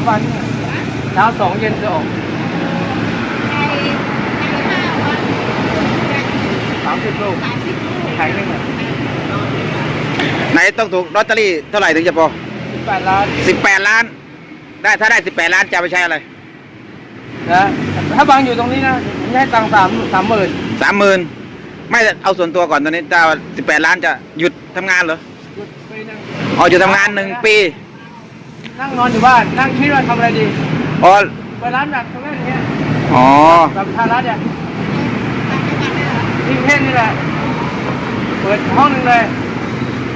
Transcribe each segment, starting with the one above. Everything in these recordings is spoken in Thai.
ามวันเนี่ยเช้าสองเย็นสองสามสิบลูกแข็งหนึ่งอะไหนต้องถูกลอตเตอรี่เท่าไหร่ถึงจะพอสิบแปดล้านสิบแปดล้าน ได้ถ้าได้สิบแปดล้านจะเอาไปใช้อะไรนะถ้าบางอยู่ตรงนี้นะผมจะให้ตังค์สามสามหมื่นสามหมื่นไม่เอาส่วนตัวก่อนตอนนี้ถ้าสิบแปดล้านจะหยุดทำงานเหรอหยุดปีหนึงอ๋อหยุดทำงานหนึ่งปี นั่งนอนอยู่บ้าน นั่งคิดว่าทำอะไรดีอ๋อไปร้านแบบตรงนั้นอย่างเงี้ยอ๋อแบบทารัฐเนี่ยที่กรุงเทพนี่แหละ เปิดห้องหนึ่งเลย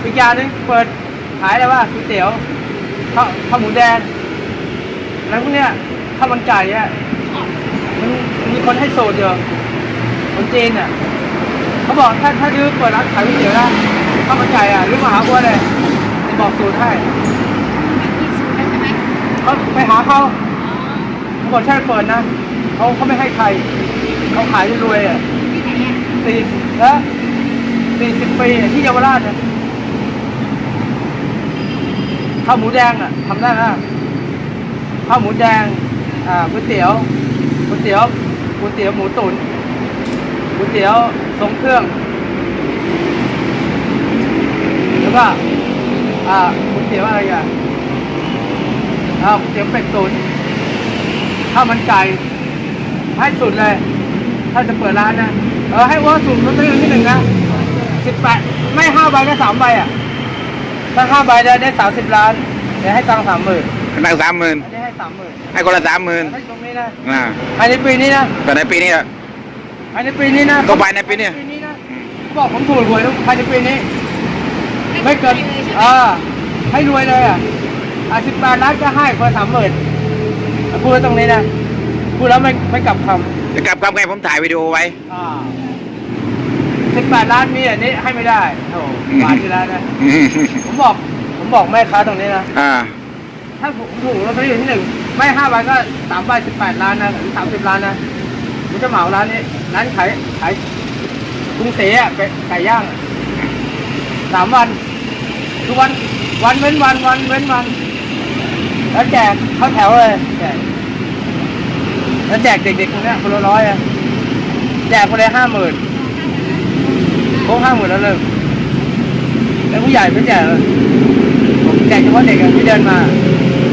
อีกอย่างหนึงเปิดขายอะไรวะก๋วยเตี๋ยวข้าวข้าวหมูแดงแล้วพวกเนี้ยข้าวมันไก่อะมันมันมีคนให้สูตรอยู่คนจีนอะเขาบอกถ้าถ้าดื้อเปิดร้านขายก๋วยเตี๋ยวนะข้าวมันไก่อะหรือมาหาบัวเลยจะบอกสูตรให้ ขาไปหาเขาเขาบอกใช่เปิดนะเขาเขาไม่ให้ใครเขาขายรวยอะสี่แล้วสี่สิบปีที่เยาวราชเนี่ยข้าวหมูแดงอะทำได้ไหมข้าวหมูแดงอ่าก๋วยเตี๋ยวก๋วยเตี๋ยวก๋วยเตี๋ยวหมูตุ๋นก๋วยเตี๋ยวทรงเครื่องแล้วก็อ่าก๋วยเตี๋ยวอะไรอะ อ่าก๋วยเตี๋ยวเป็ดตุ๋นข้าวมันไก่ให้สุดเลย ถ้าจะเปิดร้านนะเออให้ว่าสูตรลอตเตอรี่ที่หนึ่งนะสิบแปดไม่ห้าใบก็สามใบอะ ถ้าห้าใบได้ได้สามสิบล้านเดี๋ยวให้ตังค์สามหมื่นตั้งสามหมื่นอันนี้ให้สามหมื่นให้คนละสามหมื่นให้ตรงนี้นะอ่าภายในปีนี้นะแต่ในปีนี้อะภายในปีนี้นะก็ภายในปีนี้ภายนะเขาบอกผมถูกหวยแล้วภายในปีนี้ ไม่เกินอ่าให้รวยเลยอะ อะสิบแปดล้านก็ให้คนสามหมื่นพูดไว้ตรงนี้นะ พูดแล้วไม่ไม่กลับคจะกลับกลับไงผมถ่ายวิดีโอไว้ำอ่าสิบแปดล้านมีอันนี้ให้ไม่ได้โอ้บาทที่แล้วนะผมบอก ผมบอกแม่ค้าตรงนี้นะ อ่า ถ้าผมถูกลอตเตอรี่ที่หนึ่งไม่ห้าใบก็สามใบสิบแปดล้านนะหรือสามสิบล้านนะผมจะเหมาร้านนี้ร้านขายขายกรุงเสอะเป็ดไก่ย่างอะสามวันทุกวันวันเว้นวันวันเว้นวัน แล้วแจกเข้าแถวเลยแจกแล้วแจกเด็กๆคนเนี้ยคนละร้อยอะแจกคนละห้าหมื่นโค้งห้าหมื่นแล้วเลิกแล้วผู้ใหญ่ไม่แจกเลยผมแจกเฉพาะเด็กอะที่เดินมา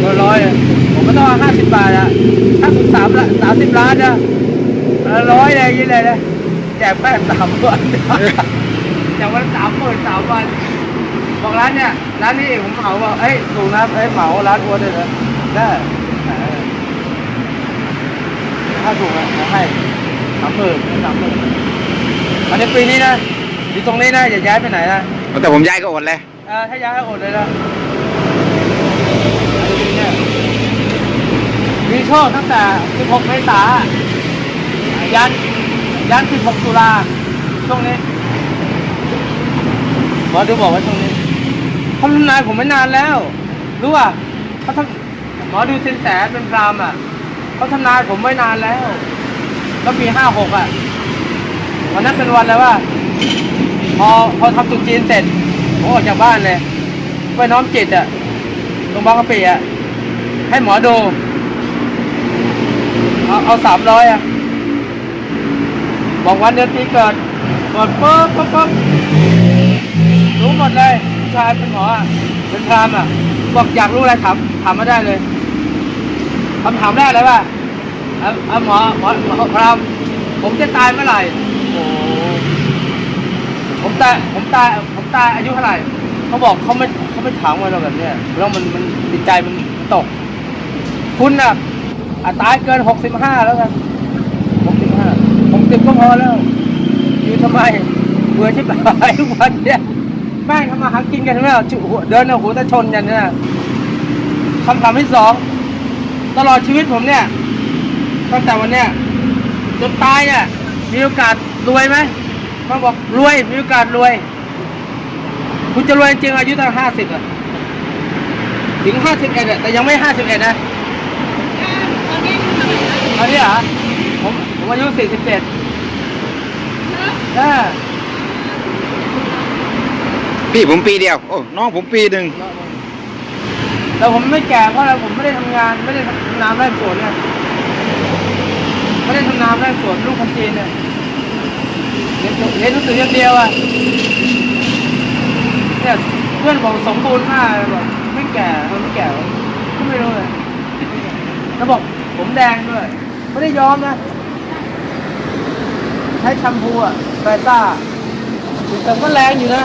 ตัวร้อยเลยผมก็ต้องห้าสิบบาทอะถ้าถึงสามละสามสิบล้านนะร้อยเลยอยี่เลยนะแจกแป้งสามวันแจกวันสามหมื่นสามวัน บอกร้านเนี่ยร้านนี้เองผมเหมาบอกเอ้ยถูกนะเอ้ยเหมาร้านอัวด้วยนะได้เออถ้าถูกอะผมให้สามหมื่นสามหมื่นอันนี้ปีนี้นะอยู่ตรงนี้นะอย่าย้ายไปไหนนะแต่ผมย้ายก็อดเลยเออถ้าย้ายอดเลยนะมีโชคตั้งแต่ 16 เมษายัน ยัน 16 ตุลาช่วงนี้หมอดูบอกว่าช่วงนี้ เขาทำนายผมไม่นานแล้ว รู้ป่ะเขาทำหมอดูสินแสเป็นพรามอะเขาทำนายผมไม่นานแล้วก็ปี56อะ วันนั้นเป็นวันอะไรวะพอพอทำตุกจีนเสร็จผมออกจากบ้านเลยไปน้อมจิตอะตรงบางกะปิอะ ให้หมอดู เอาเอาสามร้อยอะ บอกวันเดือนปีเกิดเกิดปุ๊บปุ๊บปุ๊บรู้หมดเลย ชายเป็นหมออะเป็นพรามอะบอกอยากรู้อะไรถามถามมาได้เลยคำถามแรกเลยว่าเอาหมอหมอหมอพรามผมจะตายเมื่อไหร่โอ้ผมตายผมตายผมตายอายุเท่าไหร่เขาบอกเขาไม่เขาไม่ถามเราแบบเนี้ยแล้วมันมันจิตใจมันตก คุณน่ะอะตายเกินหกสิบห้าแล้วกันหกสิบห้าหกสิบก็พอแล้ว อยู่ทำไมเบื่อชิบหายทุกวันเนี่ย แม่งทำมาหากินกันทั้งนั้นจุหัวเดินเอาหัวตะชนกันเนี่ยคำถามที่สองตลอดชีวิตผมเนี่ยตั้งแต่วันเนี้ยจนตายเนี่ยมีโอกาสรวยไหมเขาบอกรวยมีโอกาสรวย คุณจะรวยจริงอายุตั้งห้าสิบอะถึงห้าสิบเอ็ดอะแต่ยังไม่ห้าสิบเอ็ดนะตอนนี้เหรอผมผมอายุสี่สิบเจ็ดอ่า พี่ผมปีเดียว โอ้ น้องผมปีหนึ่ง แต่ผมไม่แก่เพราะอะไรผมไม่ได้ทำงานไม่ได้ทำน้ำไร่สวนเนี่ยไม่ได้ทำน้ำไร่สวนลูกคนจีนเนี่ยเรียนเรียนหนังสืออย่างเดียวอะเนี่ยเพื่อนบอกสมบูรณ์มากเลยบอกไม่แก่มันไม่แก่ก็ไม่รู้เลยแล้วบอกผมแดงด้วยไม่ได้ย้อมนะ ใช้แชมพูอะแบต้าแต่ก็แรงอยู่นะ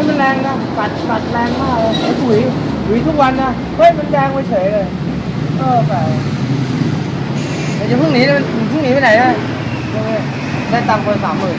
ที่มันแรงนะปัดปัดแรงมากเลยไอ้ถุยถุยทุกวันนะเฮ้ยมันแดงไปเฉยเลยเออแปลกเดี๋ยวจะพรุ่งนี้มันพรุ่งนี้ไปไหนอะได้ตังค์คนสามหมื่น